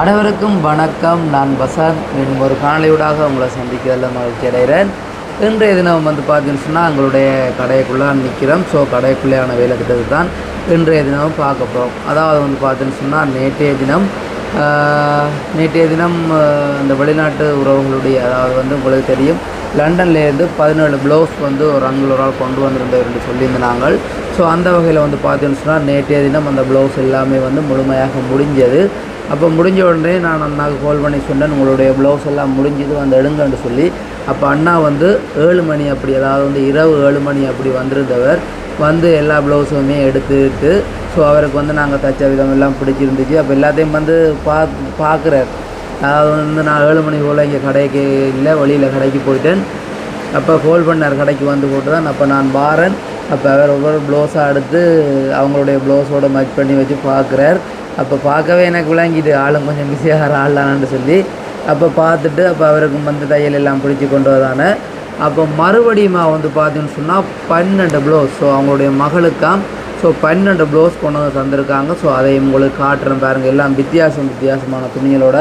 அனைவருக்கும் வணக்கம். நான் வசந்த். மீண்டும் ஒரு காணொலியூடாக உங்களை சந்திக்கிறதில் மகிழ்ச்சி அடைகிறேன். இன்றைய தினம் வந்து பார்த்தீங்கன்னு சொன்னால் எங்களுடைய கடைக்குள்ளே நிற்கிறோம். ஸோ கடைக்குள்ளேயான வேலை திட்டத்தை தான் இன்றைய தினம் பார்க்க போகிறோம் அதாவது வந்து பார்த்தீங்கன்னு சொன்னால் நேற்றைய தினம் நேற்றைய தினம் இந்த வெளிநாட்டு உறவுகளுடைய அதாவது வந்து உங்களுக்கு தெரியும் லண்டன்லேருந்து பதினேழு ப்ளவுஸ் வந்து ஒரு அங்குல ஒரு ஆள் கொண்டு வந்திருந்தவர் என்று சொல்லியிருந்தாங்க ஸோ அந்த வகையில் வந்து பார்த்தீங்கன்னு சொன்னால் நேற்றைய தினம் அந்த ப்ளவுஸ் எல்லாமே வந்து முழுமையாக முடிஞ்சது. அப்போ முடிஞ்ச உடனே நான் அண்ணாவுக்கு கால் பண்ணி சொன்னேன் உங்களுடைய ப்ளவுஸ் எல்லாம் முடிஞ்சது வந்து எடுங்கன்னு சொல்லி. அப்போ அண்ணா வந்து ஏழு மணி அப்படி அதாவது வந்து இரவு ஏழு மணி அப்படி வந்திருந்தவர். வந்து எல்லா ப்ளவுஸுமே எடுத்துட்டு ஸோ அவருக்கு வந்து நாங்கள் தச்ச விதம் எல்லாம் பிடிச்சிருந்துச்சு. அப்போ எல்லாத்தையும் வந்து பா பார்க்குறார் அதாவது வந்து நான் ஏழு மணி போல் இங்கே கடைக்கு இல்லை வெளியில் கடைக்கு போயிட்டேன். அப்போ ஃபோல் பண்ணார் கடைக்கு வந்து போட்டு தான் அப்போ நான் பாரன் அப்போ அவர் ஒவ்வொரு ப்ளவுஸாக எடுத்து அவங்களுடைய ப்ளவுஸோட மேட்ச் பண்ணி வச்சு பார்க்குறார். அப்போ பார்க்கவே எனக்கு விளங்கிட்டு ஆளும் கொஞ்சம் பிஸியாக ஆடலான்னு சொல்லி அப்போ பார்த்துட்டு அப்போ அவருக்கு வந்து தையல் எல்லாம் பிடிச்சி கொண்டு வரான. அப்போ மறுபடியும் வந்து பார்த்தீங்கன்னு சொன்னால் பன்னெண்டு ப்ளவுஸ் ஸோ அவங்களுடைய மகளுக்காம் ஸோ பன்னெண்டு ப்ளவுஸ் கொண்டு வந்து தந்திருக்காங்க. ஸோ அதை உங்களுக்கு காட்டுறேன் பாருங்கள் எல்லாம் வித்தியாசம் வித்தியாசமான துணிகளோட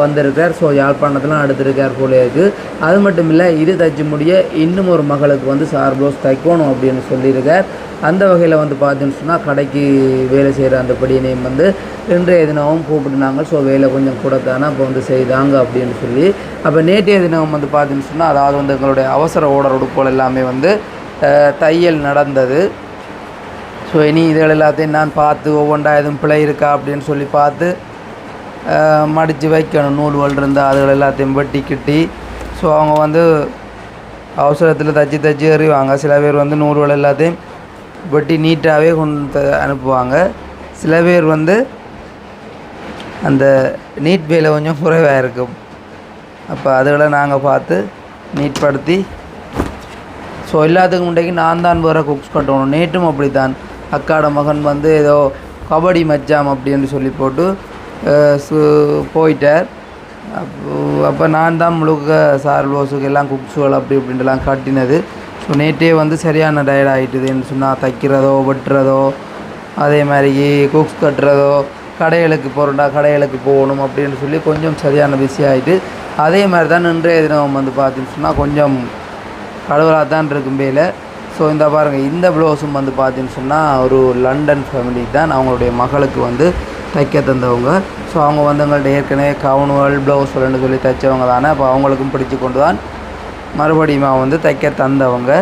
வந்திருக்கார். ஸோ யாழ்ப்பாணத்துலாம் எடுத்திருக்கார் போல இருக்குது அது மட்டும் இல்லை இது தச்சு முடிய இன்னும் ஒரு மகளுக்கு வந்து சார் ப்ளவுஸ் தைக்கணும் அப்படின்னு சொல்லியிருக்கார். அந்த வகையில் வந்து பார்த்தீங்கன்னு சொன்னால் கடைக்கு வேலை செய்கிற அந்த படியினையும் வந்து இன்றைய தினமும் கூப்பிட்டுனாங்க. ஸோ வேலை கொஞ்சம் கூட தானே அப்போ வந்து செய்தாங்க அப்படின்னு சொல்லி. அப்போ நேற்றைய தினம் வந்து பார்த்தீங்கன்னு சொன்னால் அதாவது வந்து எங்களுடைய அவசர ஓடர் உடுப்புகள் எல்லாமே வந்து தையல் நடந்தது. ஸோ இனி இதுகள் எல்லாத்தையும் நான் பார்த்து ஒவ்வொன்றா எதுவும் பிழை இருக்கா அப்படின்னு சொல்லி பார்த்து மடித்து வைக்கணும். நூல்கள் இருந்தால் அதுகள் எல்லாத்தையும் வெட்டி கிட்டி ஸோ அவங்க வந்து அவசரத்தில் தச்சு தச்சு எறிவாங்க. சில பேர் வந்து நூல்கள் எல்லாத்தையும் வெட்டி நீட்டாகவே கொண்டு அனுப்புவாங்க. சில பேர் வந்து அந்த நீட் வேலை கொஞ்சம் குறைவாக இருக்கும். அப்போ அதுகளை நாங்கள் பார்த்து நீட்படுத்தி ஸோ எல்லாத்துக்கும் முன்னாடி நான் தான் வேறு குக்ஸ் கட்டணும். நேற்றும் அப்படி தான் அக்காட மகன் வந்து ஏதோ கபடி மச்சாம் அப்படின்னு சொல்லி போட்டு போயிட்டார். அப்போ அப்போ நான் தான் முழுக்க சார் ப்ளவுஸுக்கு எல்லாம் குக்ஸுகள் அப்படி இப்படின்ட்டுலாம் கட்டினது. ஸோ நேற்றே வந்து சரியான டயர்ட் ஆகிட்டுதுன்னு சொன்னால் தைக்கிறதோ வெட்டுறதோ அதே மாதிரி குக்ஸ் கட்டுறதோ கடைகளுக்கு போகிறோண்டா கடைகளுக்கு போகணும் அப்படின்னு சொல்லி கொஞ்சம் சரியான பிஸி ஆகிட்டு அதே மாதிரி தான் இன்றைய தினம் வந்து பார்த்துன்னு சொன்னால் கொஞ்சம் கடவுளாக தான் இருக்கும் பேல ஸோ இந்த பாருங்கள் இந்த ப்ளவுஸும் வந்து பார்த்தீங்கன்னு சொன்னால் ஒரு லண்டன் ஃபேமிலி தான் அவங்களுடைய மகளுக்கு வந்து தைக்க தந்தவங்க ஸோ அவங்க வந்து எங்கள்கிட்ட ஏற்கனவே கவுனுகள் ப்ளவுஸ் சொல்லி தைச்சவங்க தானே. அப்போ அவங்களுக்கும் பிடிச்சி கொண்டு தான் மறுபடியும் வந்து தைக்க தந்தவங்க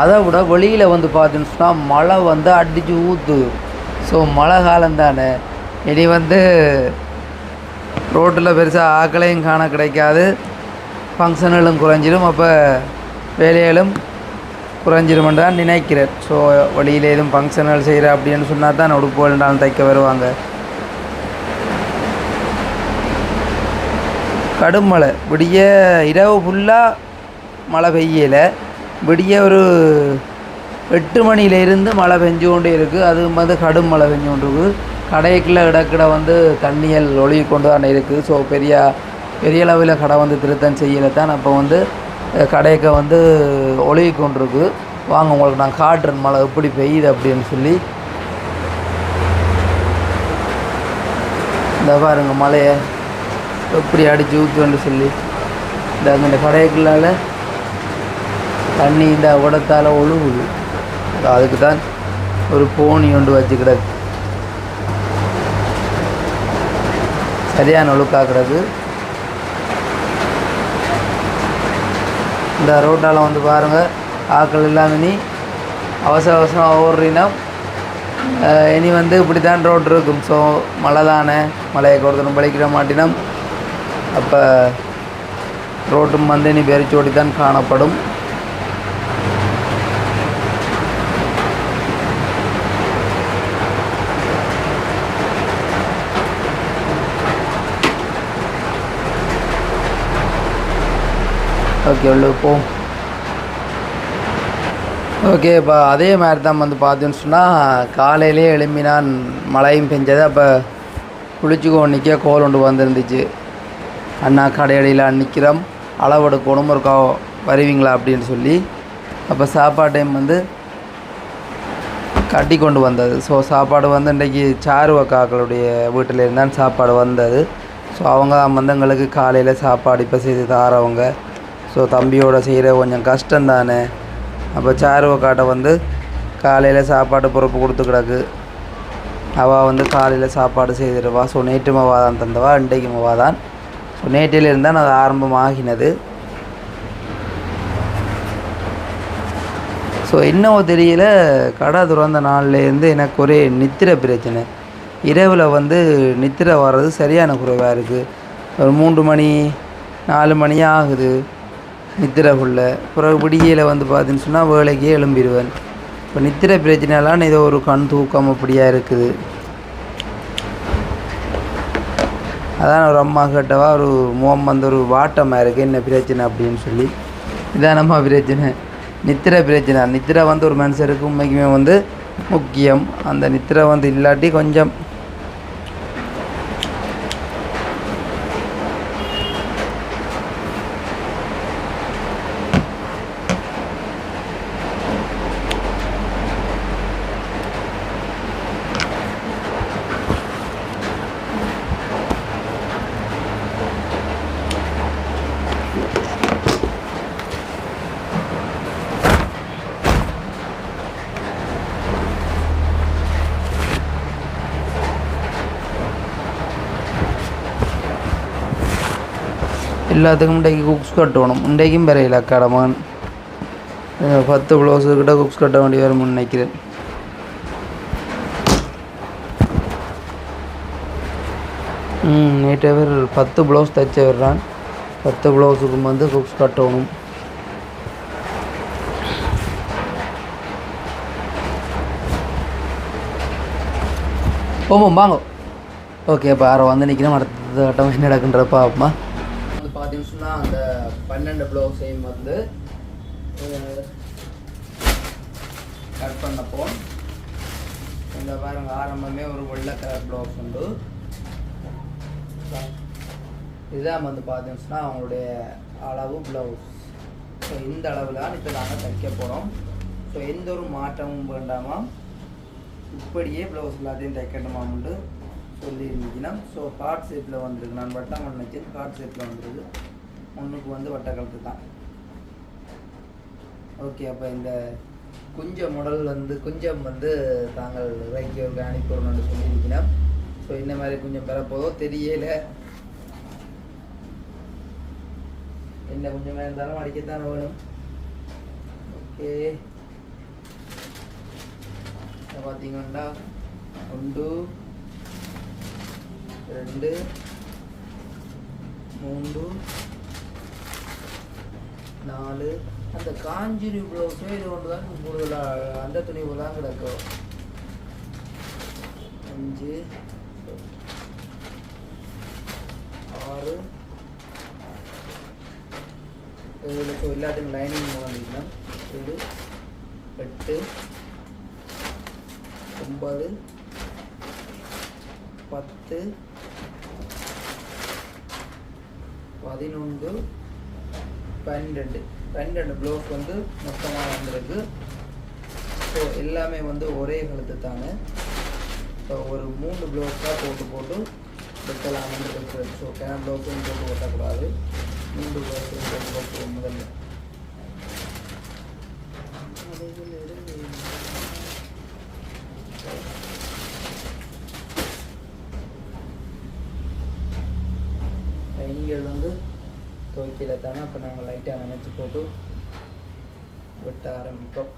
அதை விட வெளியில் வந்து பார்த்துன்னு சொன்னால் மழை வந்து அடித்து ஊற்று ஸோ மழை காலம் தானே இனி வந்து ரோட்டில் பெருசாக ஆக்களையும் காண கிடைக்காது. ஃபங்க்ஷன்களும் குறைஞ்சிடும் அப்போ வேலைகளும் குறைஞ்சிருமென்று தான் நினைக்கிறேன். ஸோ வழியில் எதுவும் ஃபங்க்ஷன்கள் செய்கிற அப்படின்னு சொன்னால் தான் உடுப்புகள் தைக்க வருவாங்க. கடும் மழை. விடிய இரவு ஃபுல்லாக மழை பெய்யலை. விடிய ஒரு எட்டு மணியிலேருந்து மழை பெஞ்சு கொண்டே இருக்குது அது வந்து கடும் மழை பெஞ்சு கொண்டு இருக்குது. கடைக்குள்ள இடக்கிட வந்து தண்ணியல் ஒழுகி கொண்டு தான் இருக்குது ஸோ பெரிய பெரிய அளவில் கடை வந்து திருத்தம் செய்யலை தான் அப்போ வந்து அஹ், கடைக்கு வந்து ஒழுகி கொண்டிருக்கு. வாங்க உங்களுக்கு நான் காட்டுறேன் மழை எப்படி பெய்யுது அப்படின்னு சொல்லி. இந்த பாருங்க மழையை எப்படி அடிச்சு ஊற்றுன்னு சொல்லி. இந்த அந்த கடைக்குள்ளால தண்ணி இந்த உடத்தால் ஒழுகுது. அதுக்கு தான் ஒரு போனி ஒன்று வச்சு கிடக்கு. சரியான ஒழுக்காக கிடக்கு. இந்த ரோட்டால் வந்து பாருங்கள் ஆக்கள் இல்லாமல் இனி அவசர அவசரம் ஓடுறீங்கன்னா இனி வந்து இப்படி தான் ரோட் இருக்கும். ஸோ மழை தானே மழையை கொடுத்துடும் பழிக்கிற மாட்டினம். அப்போ ரோட்டும் வந்து இனி வெறிச்சோடி தான் காணப்படும். ஓகே உள்ளே போம் ஓகே இப்போ அதே மாதிரி தான் வந்து பார்த்தோன்னு சொன்னால் காலையிலே எழும்பினான் மழையும் பெஞ்சது அப்போ குளிச்சுக்கோ நிற்க கோல் ஒன்று வந்திருந்துச்சு. அண்ணா கடையடியில் நிற்கிறோம் அளவெடுக்கணும் இருக்கா வருவீங்களா அப்படின்னு சொல்லி அப்போ சாப்பாடு டைம் வந்து கட்டி கொண்டு வந்தது. ஸோ சாப்பாடு வந்து இன்றைக்கி சாருவக்காக்களுடைய வீட்டில் இருந்தான் சாப்பாடு வந்தது. ஸோ அவங்க வந்து எங்களுக்கு காலையில் சாப்பாடு இப்போ செய்து தாரவங்க. ஸோ தம்பியோட செய்கிற கொஞ்சம் கஷ்டம் தானே அப்போ சாருவக்காட்டை வந்து காலையில் சாப்பாடு பொறுப்பு கொடுத்து கிடக்கு. அவள் வந்து காலையில் சாப்பாடு செய்திருவா ஸோ நேற்று மவா தான் தந்தவா இன்றைக்கு மவா தான். ஸோ நேற்றிலிருந்து தான் அது ஆரம்பமாகினது. ஸோ இன்னும் தெரியல கடை துறந்த நாள்லேருந்து எனக்கு ஒரே நித்திர பிரச்சனை. இரவில் வந்து நித்திரை வர்றது சரியான குறைவாக இருக்குது ஒரு மூன்று மணி நாலு மணி ஆகுது. நித்திரைக்குள்ள பிறகு விடியல வந்து பார்த்தீங்கன்னு சொன்னால் வேலைக்கே எழும்பிடுவேன். இப்போ நித்திரை பிரச்சனைலாம் ஏதோ ஒரு கண் தூக்கம் அப்படியாக இருக்குது. அதான் ஒரு அம்மா கேட்டவா ஒரு முகம் வந்து ஒரு வாட்டமாக இருக்குது என்ன பிரச்சனை அப்படின்னு சொல்லி. இதான் நம்ம பிரச்சனை. நித்திரை பிரச்சனை. நித்திரை வந்து ஒரு மனுஷருக்கு உண்மைக்குமே வந்து முக்கியம். அந்த நித்திரை வந்து இல்லாட்டி கொஞ்சம் எல்லாத்துக்கும் இன்றைக்கு குக்ஸ் கட்டணும் இன்றைக்கும் வரையில கடமான் பத்து ப்ளவுஸுக்கிட்ட குக்ஸ் கட்ட வேண்டி வரும்னு நினைக்கிறேன் ம் நேற்று பேர் பத்து ப்ளவுஸ் தைச்ச வர்றான் பத்து ப்ளவுஸுக்கும் வந்து குக்ஸ் கட்டணும் ஓமம் வாங்க ஓகே இப்போ யாரோ வந்து நிற்கிறோம் அடுத்த கட்டம் என்ன நடக்குன்ற பார்ப்போமா பார்த்தீங்கன்னு அந்த பன்னெண்டு ப்ளவுஸையும் வந்து கட் பண்ணப்போ. இந்த பாருங்க ஆரம்பமே ஒரு வெள்ளை கலர் ப்ளவுஸ் உண்டு. இதுதான் வந்து பார்த்தீங்கன்னா அவங்களுடைய அளவு ப்ளவுஸ் ஸோ இந்த அளவில் தான் இப்போ நாங்கள் தைக்க போகிறோம் ஸோ எந்த ஒரு மாற்றமும் வேண்டாமா? இப்படியே ப்ளவுஸ் எல்லாத்தையும் தைக்கணுமா உண்டு? சொல்லியிருந்துச்சுன்னா ஸோ ஹார்ட் ஷேப்பில் வந்திருக்கு. நான் வட்டம் நினச்சேன் ஹார்ட் ஷேப்பில் வந்திருக்கு. ஒன்றுக்கு வந்து வட்டக்கழுத்து தான். ஓகே அப்போ இந்த குஞ்ச முடல் வந்து குஞ்சம் வந்து தாங்கள் இறக்கியவர்கள் அனுப்பிடணும்னு சொல்லியிருக்கிறேன். ஸோ இந்த மாதிரி கொஞ்சம் பெறப்போதோ தெரியல. என்ன கொஞ்சமாக இருந்தாலும் அடிக்கத்தான் வேணும். ஓகே பார்த்தீங்கன்னா ஒன்று ரெண்டு மூன்று நாலு. அந்த காஞ்சிரி ப்ளவுஸே இது ஒன்று தான் கூடுதலாக அந்த துணி தான் கிடக்கும். அஞ்சு. ஆறு. ஏழு ஸோ எல்லாத்துக்கும் லைனிங் வாங்கிக்கலாம் ஏழு. எட்டு. ஒன்பது. பத்து. பதினொன்று. பன்னெண்டு பன்னெண்டு ப்ளவுஸ் வந்து மொத்தமாக வந்திருக்கு. ஸோ எல்லாமே வந்து ஒரே கழுத்து தானே? ஸோ ஒரு மூணு ப்ளவுஸாக போட்டு போட்டு வெட்டலாம்னு இருக்குது ஸோ கேன் ப்ளவுஸும் போட்டு வெட்டக்கூடாது. மூன்று ப்ளவுஸும் போட்டு போட்டு முதல்ல லைனிங்கள் வந்து இப்போ நாங்கள் லைட்டாக நினச்சி போட்டு வெட்ட ஆரம்பிப்போம்.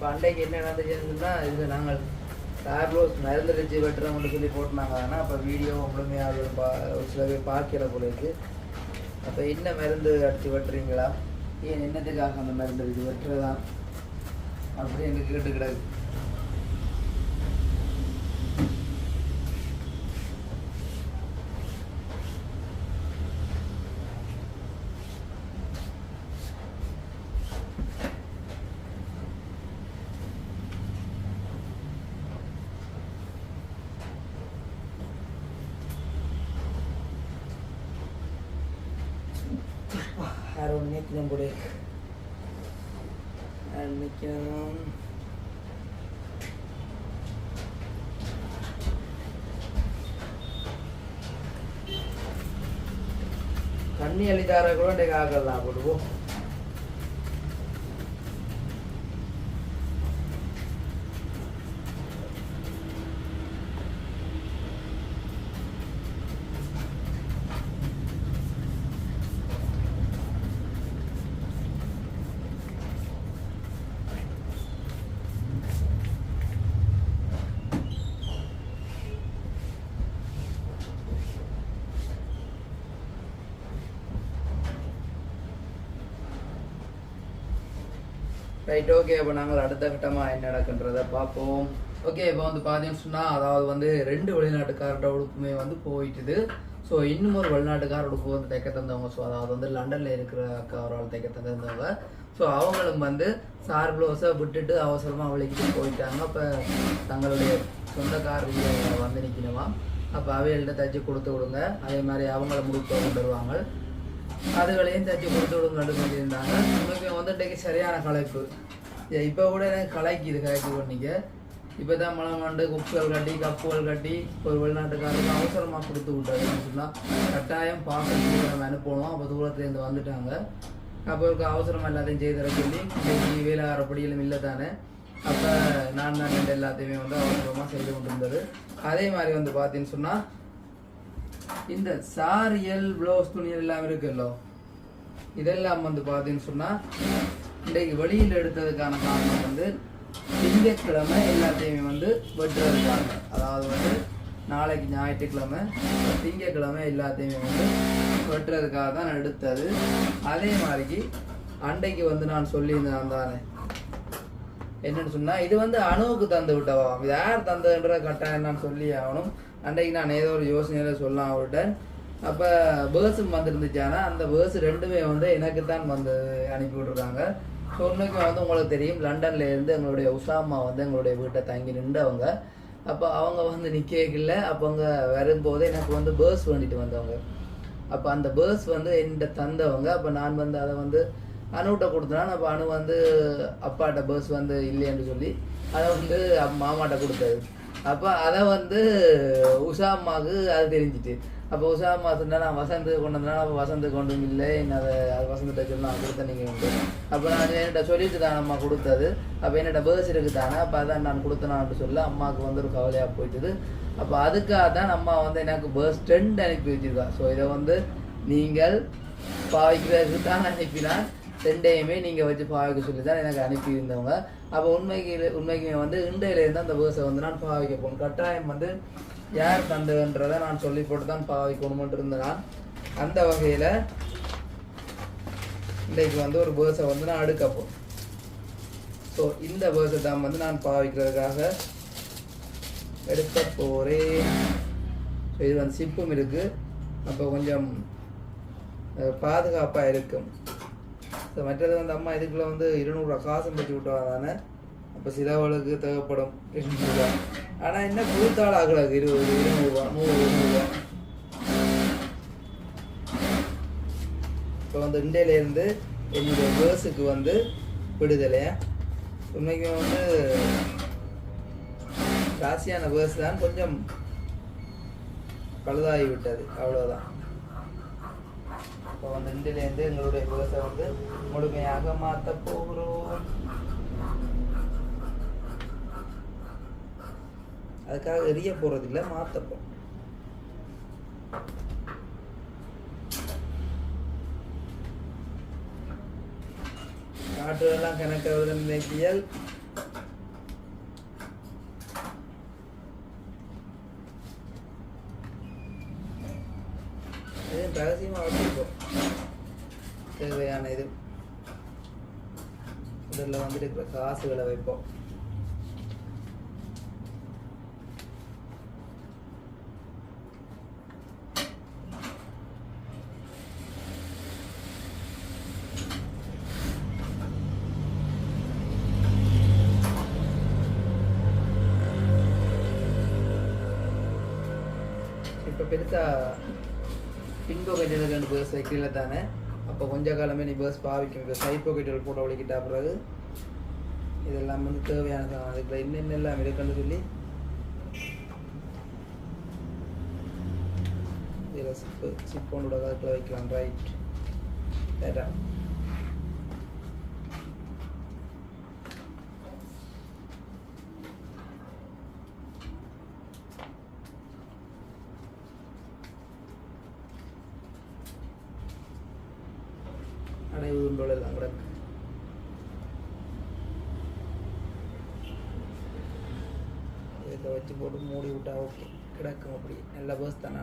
இப்போ அன்றைக்கு என்ன நடந்துச்சுன்னா இது நாங்கள் டேப்லோஸ் மருந்தடிச்சு வெட்டுறோம்னு சொல்லி போட்டுனாங்க ஆனால் அப்போ வீடியோ முழுமையாக பா ஒரு சில பேர் பார்க்கிற போல இருக்கு. அப்போ என்ன மருந்து அடித்து வெட்டுறீங்களா? ஏன் என்னத்துக்காக அந்த மருந்து அடித்து வெட்டுறதா? அப்படி எனக்கு கேட்டு கிடக்கு யாரோ நிற்கணும் போல இருக்கு. யார் நிற்கணும் தண்ணி அள்ளித்தார ரைட் ஓகே அப்போ நாங்கள் அடுத்த கட்டமாக என்ன நடக்குன்றதை பார்ப்போம். ஓகே இப்போ வந்து பார்த்தீங்கன்னு சொன்னால் அதாவது வந்து ரெண்டு வெளிநாட்டுக்காரோட உடுப்புமே வந்து போயிட்டுது. ஸோ இன்னும் ஒரு வெளிநாட்டுக்கார உடுப்பு வந்து தைக்க தந்தவங்க. ஸோ அதாவது வந்து லண்டனில் இருக்கிற அக்கா தைக்க தந்தவங்க. ஸோ அவங்களும் வந்து சார் ப்ளவுஸை விட்டுட்டு அவசரமாக விளக்கிட்டு போயிட்டாங்க. அப்போ தங்களுடைய சொந்தக்காரங்க வந்து நிற்கணுமா அப்போ அவைகள்ட்ட தைச்சி கொடுத்து விடுங்க. அதே மாதிரி அவங்கள முடிப்பு கொண்டு வருவாங்க. அதுகளையும் தச்சு கொடுத்து விடுங்கன்னு சொல்லியிருந்தாங்க உங்களுக்கு வந்து இன்றைக்கு சரியான களைப்பு. இப்போ கூட எனக்கு கலைக்குது கலைக்கு பண்ணிக்க. இப்போ தான் மலம் கொண்டு குப்புகள் கட்டி கப்புகள் கட்டி ஒரு வெளிநாட்டுக்காரருக்கு அவசரமாக கொடுத்து விட்டாருன்னு சொன்னால் கட்டாயம் பார்க்கறதுக்கு நம்ம அனுப்பணும். அப்போ தூரத்துலேருந்து வந்துட்டாங்க. அப்போ இருக்க அவசரமாக எல்லாத்தையும் செய்து தர சொல்லி இன்னைக்கு வேலைக்கார படியிலும் இல்லை தானே. அப்போ நான் தான் எல்லாத்தையுமே வந்து அவசரமாக செய்து கொண்டு இருந்தது அதே மாதிரி வந்து பார்த்தீங்கன்னு சொன்னால் இந்த சாரியல் ப்ளவுஸ் துணியல் எல்லாம் இருக்குல்லோ? இதெல்லாம் வந்து பார்த்தீங்கன்னு சொன்னால் இன்றைக்கு வெளியில் எடுத்ததுக்கான காரணம் வந்து திங்கட்கிழமை எல்லாத்தையுமே வந்து வெட்டுறதுக்காக. அதாவது வந்து நாளைக்கு ஞாயிற்றுக்கிழமை திங்கட்கிழமை எல்லாத்தையுமே வந்து வெட்டுறதுக்காக தான் எடுத்தது. அதே மாதிரிக்கு அன்றைக்கு வந்து நான் சொல்லியிருந்தேன் தானே. என்னன்னு சொன்னா இது வந்து அணுவுக்கு தந்து விட்டவா? இது யார் தந்ததுன்ற கட்டாயம் நான் சொல்லி ஆகணும். அன்றைக்கு நான் ஏதோ ஒரு யோசனையில சொல்லலாம் அவர்கிட்ட. அப்போ பேர்ஸும் வந்துருந்துச்சானா அந்த பேர்ஸ் ரெண்டுமே வந்து எனக்கு தான் வந்து அனுப்பி விட்ருக்காங்க ஸோ இன்னைக்கு வந்து உங்களுக்கு தெரியும் லண்டன்ல இருந்து எங்களுடைய உசாமா வந்து எங்களுடைய வீட்டை தங்கி நின்றவங்க. அப்போ அவங்க வந்து நிற்கல அப்போ அவங்க வரும்போது எனக்கு வந்து பேர்ஸ் வேண்டிட்டு வந்தவங்க. அப்போ அந்த பேர்ஸ் வந்து என்கிட்ட தந்தவங்க. அப்போ நான் வந்து அதை வந்து அணுகிட்ட கொடுத்தனால அப்போ அணு வந்து அப்பாட்ட பேர்ஸ் வந்து இல்லைன்னு சொல்லி அதை வந்து மாமாட்ட கொடுத்தது. அப்போ அதை வந்து உஷாமாவுக்கு அது தெரிஞ்சிட்டு. அப்போ உஷாமா சொன்னால் நான் வசந்து கொண்டு வந்தேன். அப்போ வசந்து கொண்டும் இல்லை. என்ன அதை அது வசந்திட்ட சொல்லி நான் கொடுத்தேன் நீங்கள் உண்டு. அப்போ நான் என்கிட்ட சொல்லிட்டு தான் அம்மா கொடுத்தது. அப்போ என்னோட பேர்ஸ் இருக்கு தானே. அப்போ அதான் நான் கொடுத்தனான்னு சொல்ல அம்மாவுக்கு வந்து ஒரு கவலையாக போயிட்டுது. அப்போ அதுக்காக தான் அம்மா வந்து எனக்கு பேர்ஸ் ஸ்டெண்ட் அனுப்பி வச்சிருக்கா. ஸோ இதை வந்து நீங்கள் பாவிக்கிறதுக்கு தான் அனுப்பினான் ரெண்டையுமே நீங்கள் வச்சு பாவிக்க சொல்லி தான் எனக்கு அனுப்பியிருந்தவங்க. அப்போ உண்மைக்கு உண்மைக்குமே வந்து இண்டையிலேருந்து அந்த வேர்ஸை வந்து நான் பாவிக்க போகணும் கட்டாயம் வந்து யார் தந்ததுன்றதை நான் சொல்லி போட்டு தான் பாவிக்கணுமென்று இருந்தேன் அந்த வகையில் இன்றைக்கு வந்து ஒரு வேர்ஸை வந்து நான் எடுக்க போகிறேன் ஸோ இந்த வேர்ஸை தான் வந்து நான் பாவிக்கிறதுக்காக எடுக்க போகிறேன் ஸோ இது வந்து சிப்பும் இருக்குது அப்போ கொஞ்சம் பாதுகாப்பாக இருக்கும். ஸோ மற்றது வந்து அம்மா இதுக்குள்ளே வந்து இருநூறுவா காசும் பற்றி விட்டுவாங்க தானே அப்போ சிலவளுக்கு தேவைப்படும் இருநூறுவா ஆனால் என்ன கூத்தாள் ஆகலாது இருபது இருநூறுவா நூறு இருநூறுவா இப்போ வந்து இண்டையிலேருந்து என்னுடைய பேர்ஸுக்கு வந்து விடுதலையா உண்மைக்கு வந்து ராசியான பேர்ஸ் தான் கொஞ்சம் பழுதாகி விட்டது அவ்வளோதான் இப்போ வந்து எங்களுடைய விவசாயம் வந்து முழுமையாக மாற்ற போகிறோம். அதுக்காக எரிய போகிறதில்ல மாற்றப்போம் காற்றுலாம் கணக்கு நினைப்பியல். இது ரகசியமாக வச்சுருக்கோம் தேவையான இது. இதில் வந்துட்டு இருக்கிற காசுகளை வைப்போம். பாக்கெட்டில் கீழே தானே. அப்போ கொஞ்ச காலமே நீ பஸ் பாவிக்கும். இப்போ சை பாக்கெட்டுகள் போட்டு வலிக்கிட்டா பிறகு இதெல்லாம் வந்து தேவையான சாமான் அதுக்கு என்னென்ன எல்லாம் இருக்குன்னு சொல்லி இதில் சிப்பு சிப்போனோட காலத்தில் வைக்கலாம். ரைட் டேட்டா அடைவு உண்டோல எல்லாம் கிடக்கு இதை வச்சு போட்டு மூடி விட்டா ஓகே. கிடக்கும் அப்படி. நல்ல பஸ் தானே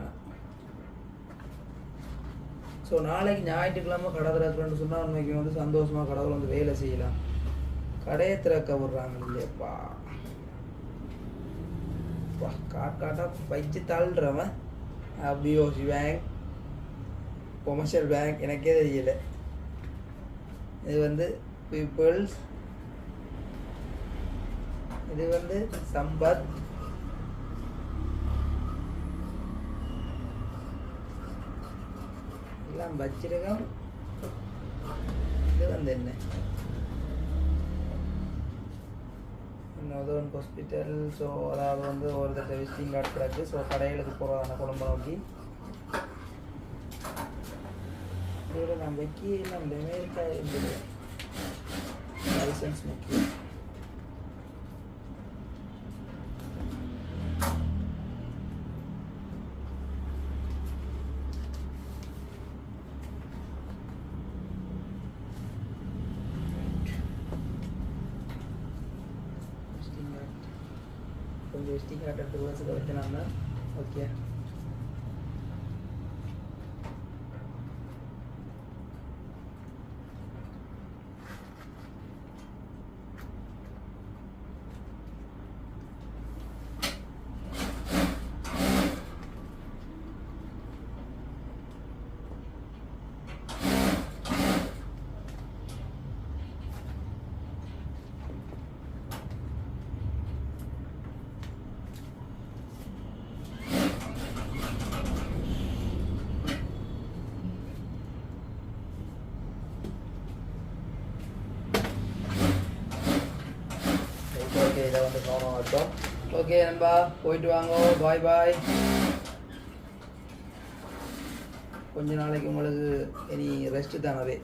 ஸோ நாளைக்கு ஞாயிற்றுக்கிழமை கடை திறக்கிறேன்னு சொன்னால் உண்மைக்கு வந்து சந்தோஷமாக கடவுள் வந்து வேலை செய்யலாம். கடையை திறக்க விடுறாங்க இல்லையப்பா. வா காட் காட்டா வச்சு தள்ளுறவன். பிஓசி பேங்க் கொமர்ஷியல் பேங்க் எனக்கே தெரியல. இது வந்து பீப்புள்ஸ் இது வந்து சம்பத் எல்லாம் வச்சிருக்கோம் இது வந்து என்ன? நோதோன் ஹாஸ்பிட்டல் ஸோ அதாவது வந்து ஒரு தட்ட விசிட்டிங் கார்டு கிடக்கு. ஸோ கடைகளுக்கு போகிறதான குழம்பு நோக்கி. இதோட நான் வைக்கி நம்ம அமெரிக்கா இருந்தது லைசன்ஸ் முக்கியம் விசிட்டிங் கார்டு கொஞ்சம் விசிட்டிங் கார்டு எடுத்து வருஷத்தை வைக்கலாம்னா ஓகே இதை வந்து கவனம் வச்சோம் ஓகே நண்பா போயிட்டு வாங்க. பாய் பாய் கொஞ்ச நாளைக்கு உங்களுக்கு இனி ரெஸ்ட்டு தானவே?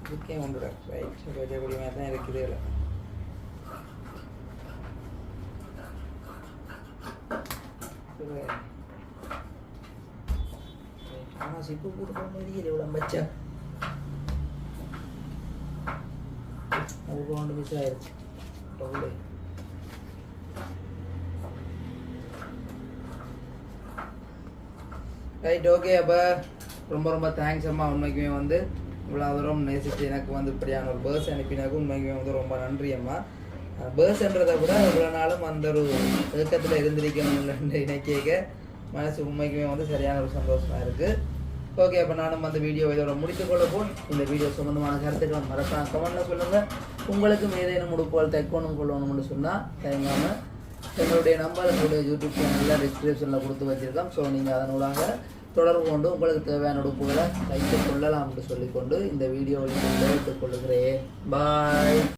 இதுக்கே கொண்டு ரைட் பெரியபடி மாதிரி தான் இருக்குது. இல்லை ஆனால் சிப்பு போட்டு போக முடியல இவ்வளோ பச்சா அதுக்கு கொண்டு மிஸ் ஆயிடுச்சு ரைட் ஓகே அப்போ ரொம்ப ரொம்ப தேங்க்ஸ் அம்மா உண்மைக்குமே வந்து இவ்வளோ தூரம் நேசிச்சு எனக்கு வந்து இப்படியான ஒரு பேர்ஸ் அனுப்பினாக்கும் உண்மைக்குமே வந்து ரொம்ப நன்றி அம்மா பேர்ஸ்ன்றதை விட இவ்வளோ நாளும் அந்த ஒரு இயக்கத்தில் இருந்திருக்கணும் நினைக்க மனசு உண்மைக்குமே வந்து சரியான ஒரு சந்தோஷமாக இருக்குது ஓகே அப்போ நானும் அந்த வீடியோ இதோட முடித்துக்கொள்ள போன். இந்த வீடியோ சம்மந்தமான கருத்துக்களை மறக்காம கமெண்ட்டில் சொல்லுங்கள் உங்களுக்கும் ஏதேனும் உடுப்புகள் தைக்கணும் கொள்ளணும்னு சொன்னால் தயங்காமல் எங்களுடைய நம்பர் எங்களுடைய யூடியூப் சேனலில் டிஸ்கிரிப்ஷனில் கொடுத்து வச்சிருக்கோம். ஸோ நீங்கள் அதனூடாக தொடர்பு கொண்டு உங்களுக்கு தேவையான உடுப்புகளை தைத்துக் கொள்ளலாம் என்று சொல்லிக்கொண்டு இந்த வீடியோவில் தெரிவித்துக் கொள்கிறேன். பாய்